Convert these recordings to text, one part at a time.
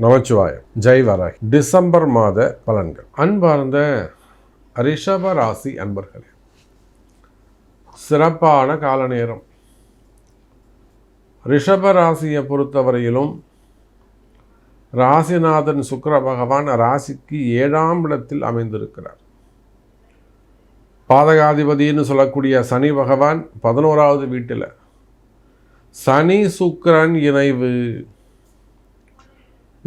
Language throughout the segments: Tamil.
நமச்சிவாயம். ஜெய் வராய் டிசம்பர் மாத பலன்கள். அன்பார்ந்த ரிஷப ராசி அன்பர்களே சிறப்பான கால நேரம். ரிஷப ராசியை பொறுத்தவரையிலும் ராசிநாதன் சுக்கர பகவான் ராசிக்கு ஏழாம் இடத்தில் அமைந்திருக்கிறார். பாதகாதிபதினு சொல்லக்கூடிய சனி பகவான் பதினோராவது வீட்டில். சனி சுக்கரன் இணைவு.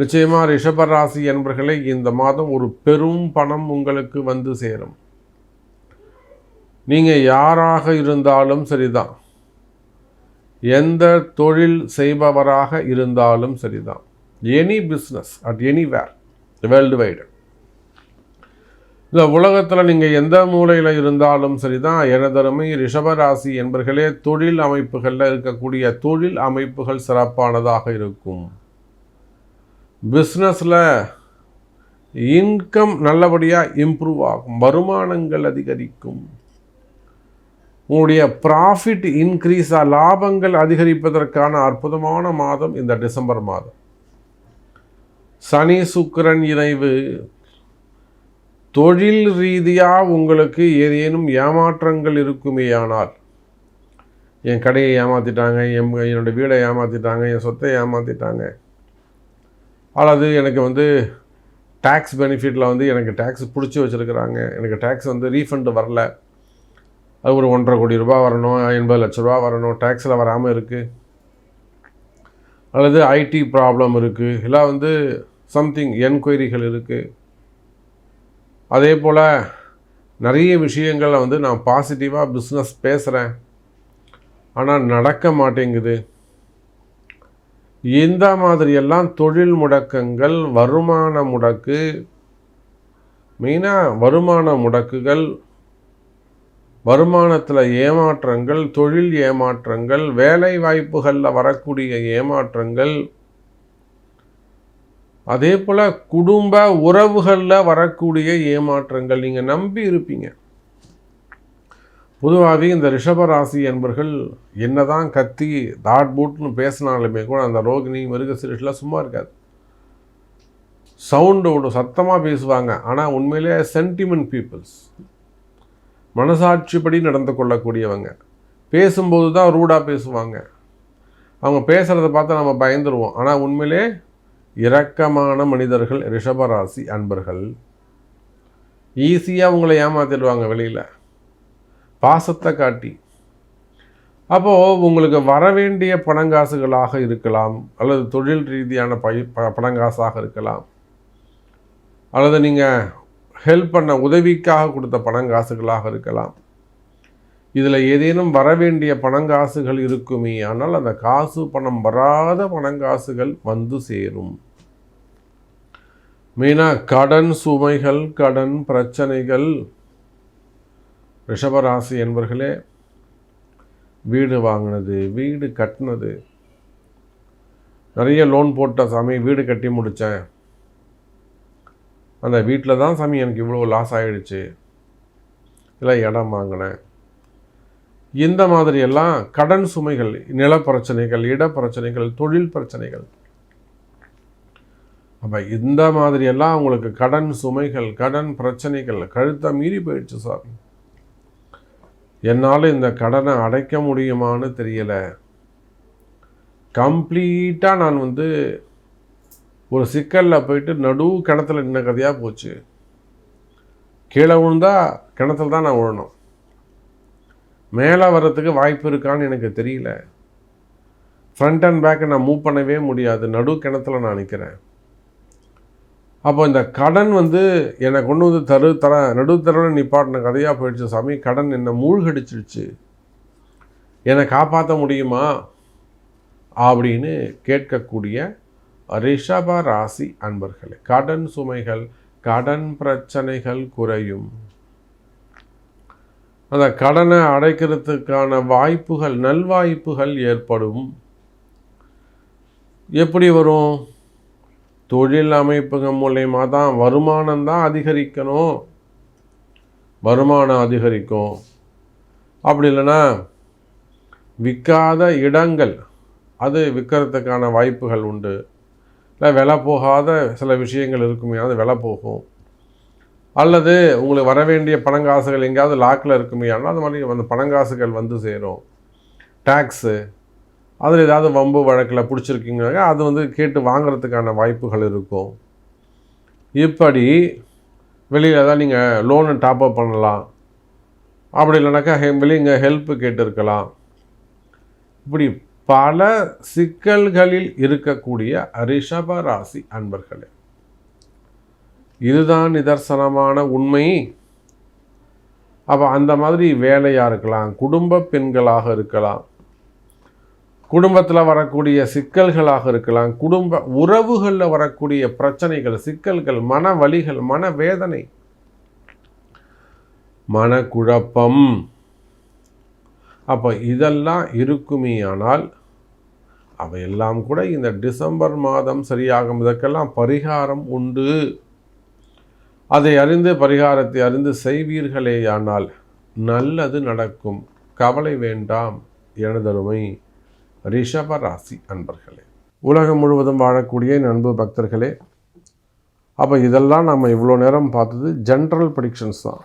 நிச்சயமாக ரிஷபராசி என்பர்களே இந்த மாதம் ஒரு பெரும் பணம் உங்களுக்கு வந்து சேரும். நீங்கள் யாராக இருந்தாலும் சரிதான். எந்த தொழில் செய்பவராக இருந்தாலும் சரிதான். Any business at anywhere world wide இந்த உலகத்தில் நீங்கள் எந்த மூலையில் இருந்தாலும் சரிதான். எனதருமை ரிஷபராசி என்பர்களே தொழில் அமைப்புகளில் இருக்கக்கூடிய தொழில் அமைப்புகள் சிறப்பானதாக இருக்கும். பிஸ்னஸில் இன்கம் நல்லபடியாக இம்ப்ரூவ் ஆகும். வருமானங்கள் அதிகரிக்கும். உங்களுடைய ப்ராஃபிட் இன்க்ரீஸாக லாபங்கள் அதிகரிப்பதற்கான அற்புதமான மாதம் இந்த டிசம்பர் மாதம். சனி சுக்கரன் இணைவு. தொழில் ரீதியாக உங்களுக்கு ஏதேனும் ஏமாற்றங்கள் இருக்குமேயானால் என் கடையை ஏமாற்றிட்டாங்க என் என்னோடய வீடை ஏமாற்றிட்டாங்க என் சொத்தை ஏமாற்றிட்டாங்க அல்லது எனக்கு வந்து டேக்ஸ் பெனிஃபிட்டில் வந்து எனக்கு டேக்ஸ் பிடிச்சி வச்சுருக்கிறாங்க. எனக்கு டேக்ஸ் வந்து ரீஃபண்டு வரல. அது ஒரு ஒன்றரை கோடி ரூபா வரணும் எண்பது லட்ச ரூபா வரணும் டேக்ஸில் வராமல் இருக்குது அல்லது ஐடி ப்ராப்ளம் இருக்குது இல்லை வந்து சம்திங் என்கொயரிகள் இருக்குது அதே போல் நிறைய விஷயங்களில் வந்து நான் பாசிட்டிவாக பிஸ்னஸ் பேசுகிறேன் ஆனால் நடக்க மாட்டேங்குது. இந்த மாதிரியெல்லாம் தொழில் முடக்கங்கள் வருமான முடக்கு மெயினாக வருமான முடக்குகள் வருமானத்தில் ஏமாற்றங்கள் தொழில் ஏமாற்றங்கள் வேலை வாய்ப்புகளில் வரக்கூடிய ஏமாற்றங்கள் அதே போல் குடும்ப உறவுகளில் வரக்கூடிய ஏமாற்றங்கள் நீங்கள் நம்பி இருப்பீங்க. பொதுவாகவே இந்த ரிஷபராசி என்பர்கள் என்னதான் கத்தி தாட் பூட்னு பேசினாலுமே கூட அந்த ரோகிணி மிருகசிரிஷில் சும்மா இருக்காது. சவுண்டோட சத்தமாக பேசுவாங்க. ஆனால் உண்மையிலே சென்டிமெண்ட் பீப்புள்ஸ் மனசாட்சிப்படி நடந்து கொள்ளக்கூடியவங்க. பேசும்போது தான் ரூடாக பேசுவாங்க. அவங்க பேசுகிறத பார்த்து நம்ம பயந்துருவோம். ஆனால் உண்மையிலே இரக்கமான மனிதர்கள் ரிஷபராசி அன்பர்கள். ஈஸியாக உங்களை ஏமாத்திடுவாங்க வெளியில். பாசத்தை காட்டி. அப்போது உங்களுக்கு வர வேண்டிய பணங்காசுகளாக இருக்கலாம் அல்லது தொழில் ரீதியான பை ப பணங்காசாக இருக்கலாம். அல்லது நீங்கள் ஹெல்ப் பண்ண உதவிக்காக கொடுத்த பணங்காசுகளாக இருக்கலாம். இதில் ஏதேனும் வர வேண்டிய பணங்காசுகள் இருக்குமே ஆனால் அந்த காசு பணம் வராத பணங்காசுகள் வந்து சேரும். மெயினாக கடன் சுமைகள் கடன் பிரச்சனைகள் ரிஷபராசி என்பர்களே வீடு வாங்கினது வீடு கட்டினது. நிறைய லோன் போட்ட சாமி வீடு கட்டி முடித்தேன். அந்த வீட்டில் தான் சாமி எனக்கு இவ்வளோ லாஸ் ஆகிடுச்சு இல்லை இடம் வாங்கினேன். இந்த மாதிரியெல்லாம் கடன் சுமைகள் நில பிரச்சனைகள் இட பிரச்சனைகள் தொழில் பிரச்சனைகள். அப்போ இந்த மாதிரியெல்லாம் உங்களுக்கு கடன் சுமைகள் கடன் பிரச்சனைகள் கழுத்தை மீறி போயிடுச்சு சார் என்னால் இந்த கடனை அடைக்க முடியுமான்னு தெரியலை. கம்ப்ளீட்டாக நான் வந்து ஒரு சிக்கலில் போயிட்டு நடு கிணத்துல நின்ன கதையாக போச்சு. கீழே விழுந்தா கிணத்துல தான் நான் விழணும். மேலே வர்றதுக்கு வாய்ப்பு இருக்கான்னு எனக்கு தெரியல. ஃப்ரண்ட் அண்ட் பேக்கை நான் மூவ் பண்ணவே முடியாது. நடு கிணத்துல நான் நிற்கிறேன் அப்போ இந்த கடன் வந்து என்னை கொண்டு வந்து தரு தர நடுத்தரவில் நிப்பாட்டின கதையாக போயிடுச்சு சாமி. கடன் என்னை மூழ்கடிச்சிடுச்சு என்னை காப்பாற்ற முடியுமா அப்படின்னு கேட்கக்கூடிய ரிஷப ராசி அன்பர்களே கடன் சுமைகள் கடன் பிரச்சனைகள் குறையும். அந்த கடனை அடைக்கிறதுக்கான வாய்ப்புகள் நல்வாய்ப்புகள் ஏற்படும். எப்படி வரும்? தொழில் அமைப்புகள் மூலயமா தான் வருமானம் தான் அதிகரிக்கணும். வருமானம் அதிகரிக்கும். அப்படி இல்லைன்னா விற்காத இடங்கள் அது விற்கிறதுக்கான வாய்ப்புகள் உண்டு. இல்லை விலை போகாத சில விஷயங்கள் இருக்குமே அது விலை போகும். அல்லது உங்களுக்கு வர வேண்டிய பணங்காசுகள் எங்கேயாவது லாக்கில் இருக்குமே ஆனால் அது மாதிரி அந்த பணங்காசுகள் வந்து சேரும். டேக்ஸு அதில் ஏதாவது வம்பு வழக்கில் பிடிச்சிருக்கீங்க அது வந்து கேட்டு வாங்குறதுக்கான வாய்ப்புகள் இருக்கும். இப்படி வெளியில் தான் நீங்கள் லோனை டாப்அப் பண்ணலாம். அப்படி இல்லைனாக்கா ஹெ வெளியே ஹெல்ப்பு கேட்டிருக்கலாம். இப்படி பல சிக்கல்களில் இருக்கக்கூடிய ரிஷப ராசி அன்பர்களே இதுதான் நிதர்சனமான உண்மை. அப்போ அந்த மாதிரி வேலையாக இருக்கலாம் குடும்ப பெண்களாக இருக்கலாம் குடும்பத்தில் வரக்கூடிய சிக்கல்களாக இருக்கலாம். குடும்ப உறவுகளில் வரக்கூடிய பிரச்சனைகள் சிக்கல்கள் மன வலிகள் மன வேதனை மனக்குழப்பம். அப்போ இதெல்லாம் இருக்குமே ஆனால் அவையெல்லாம் கூட இந்த டிசம்பர் மாதம் சரியாகும். இதற்கெல்லாம் பரிகாரம் உண்டு. அதை அறிந்து பரிகாரத்தை அறிந்து செய்வீர்களேயானால் நல்லது நடக்கும். கவலை வேண்டாம் எனதருமை. ரிஷப ராசி அன்பர்களே உலகம் முழுவதும் வாழக்கூடிய நண்பு அன்பு பக்தர்களே அப்போ இதெல்லாம் நம்ம இவ்வளோ நேரம் பார்த்தது ஜென்ரல் ப்ரிடிக்ஷன்ஸ் தான்.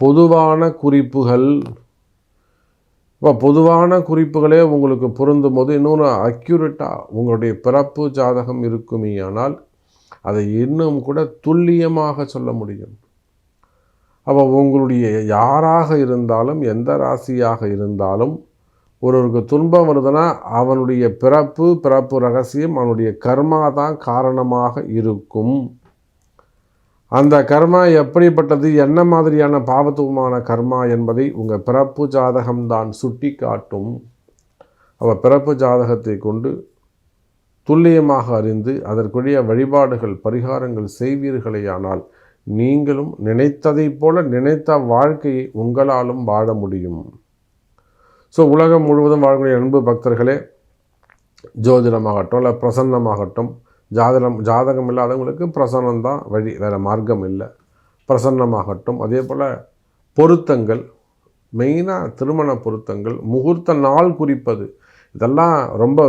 பொதுவான குறிப்புகள் இப்போ பொதுவான குறிப்புகளே உங்களுக்கு பொருந்தும் போது இன்னொன்று அக்யூரேட்டாக உங்களுடைய பிறப்பு ஜாதகம் இருக்குமே ஆனால் அதை இன்னும் கூட துல்லியமாக சொல்ல முடியும். அப்போ உங்களுடைய யாராக இருந்தாலும் எந்த ராசியாக இருந்தாலும் ஒருவருக்கு துன்பம் வருதுன்னா அவனுடைய பிறப்பு பிறப்பு ரகசியம் அவனுடைய கர்மா தான் காரணமாக இருக்கும். அந்த கர்மா எப்படிப்பட்டது? என்ன மாதிரியான பாவத்துவமான கர்மா என்பதை உங்கள் பிறப்பு ஜாதகம்தான் சுட்டி காட்டும் அவள் பிறப்பு ஜாதகத்தை கொண்டு துல்லியமாக அறிந்து அதற்குரிய வழிபாடுகள் பரிகாரங்கள் செய்வீர்களேயானால் நீங்களும் நினைத்ததைப் போல நினைத்த வாழ்க்கையை உங்களாலும் வாழ முடியும். ஸோ உலகம் முழுவதும் வாழக்கூடிய அன்பு பக்தர்களே ஜோதிடமாகட்டும் இல்லை பிரசன்னமாகட்டும் ஜாதகம் ஜாதகம் இல்லாதவங்களுக்கு பிரசன்னம் தான் வழி வேறு மார்க்கம் இல்லை. பிரசன்னமாகட்டும் அதே போல் பொருத்தங்கள் மெயினாக திருமண பொருத்தங்கள் முகூர்த்த நாள் குறிப்பது இதெல்லாம் ரொம்ப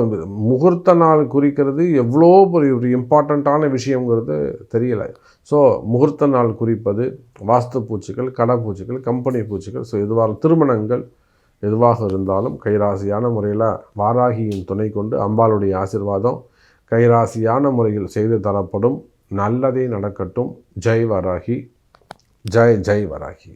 முகூர்த்த நாள் குறிக்கிறது எவ்வளோ ஒரு ஒரு இம்பார்ட்டண்ட்டான விஷயங்கிறது தெரியலை. ஸோ முகூர்த்த நாள் குறிப்பது வாஸ்து பூச்சிகள் கடை பூச்சிகள் கம்பெனி பூச்சிகள் ஸோ இதுவாக திருமணங்கள் எதுவாக இருந்தாலும் கைராசியான முறையில் வாராகியின் துணை கொண்டு அம்பாளுடைய ஆசிர்வாதம் கைராசியான முறையில் செய்து தரப்படும் நல்லதே நடக்கட்டும். ஜெய் வராகி. ஜெய் ஜெய் வராகி.